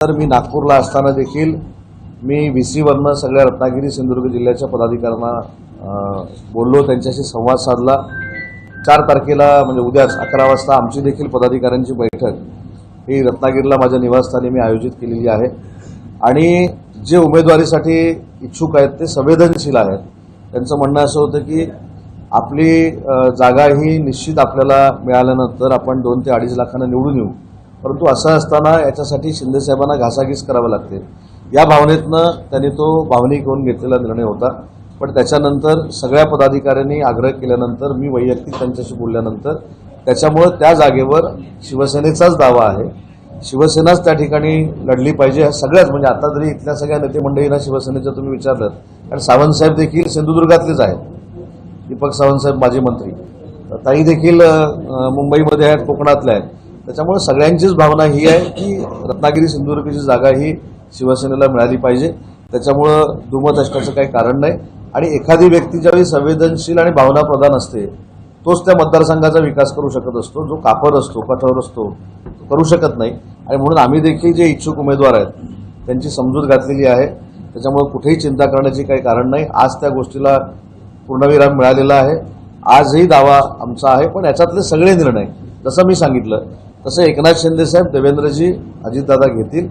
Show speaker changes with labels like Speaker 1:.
Speaker 1: तर मी नागपूरला असताना देखील मी व्ही सीवरनं सगळ्या रत्नागिरी सिंधुदुर्ग जिल्ह्याच्या पदाधिकाऱ्यांना बोललो. त्यांच्याशी संवाद साधला. चार तारखेला म्हणजे उद्याच अकरा वाजता आमची देखील पदाधिकाऱ्यांची बैठक. ही रत्नागिरीला माझ्या निवासस्थानी मी आयोजित केलेली आहे. आणि जे उमेदवारीसाठी इच्छुक आहेत ते संवेदनशील आहेत. त्यांचं म्हणणं असं होतं की आपली जागा ही निश्चित आपल्याला मिळाल्यानंतर आपण दोन ते अडीच लाखांना निवडून येऊ. परंतु असं असताना याच्यासाठी शिंदेसाहेबांना घासाघीस करावं लागते. या भावनेतनं त्यांनी तो भावनिक होऊन घेतलेला निर्णय होता. पण त्याच्यानंतर सगळ्या पदाधिकाऱ्यांनी आग्रह केल्यानंतर मी वैयक्तिक त्यांच्याशी बोलल्यानंतर त्याच्यामुळं त्या जागेवर शिवसेनेचाच दावा आहे. शिवसेनाच त्या ठिकाणी लढली पाहिजे. सगळ्याच म्हणजे आता जरी इथल्या सगळ्या नेते मंडळींना शिवसेनेचं तुम्ही विचारलं. कारण सावंतसाहेब देखील सिंधुदुर्गातलेच आहेत. दीपक सावंतसाहेब माजी मंत्री. ताई देखील मुंबईमध्ये आहेत कोकणातल्या आहेत. त्याच्यामुळे सगळ्यांचीच भावना ही आहे की रत्नागिरी सिंधुदुर्गची जागा ही शिवसेनेला मिळाली पाहिजे. त्याच्यामुळं दुमत असण्याचं काही कारण नाही. आणि एखादी व्यक्ती ज्यावेळी संवेदनशील आणि भावनाप्रधान असते तोच त्या मतदारसंघाचा विकास करू शकत असतो जो कापड असतो कठोर असतो करू शकत नाही. आणि म्हणून आम्ही देखील जे इच्छुक उमेदवार आहेत त्यांची समजूत घातलेली आहे. त्याच्यामुळे कुठेही चिंता करण्याची काही कारण नाही. आज त्या गोष्टीला पूर्णविराम मिळालेला आहे. आजही दावा आमचा आहे पण याच्यातले सगळे निर्णय जसं मी सांगितलं तसं एकनाथ शिंदे साहेब देवेंद्रजी अजितदादा घेतील.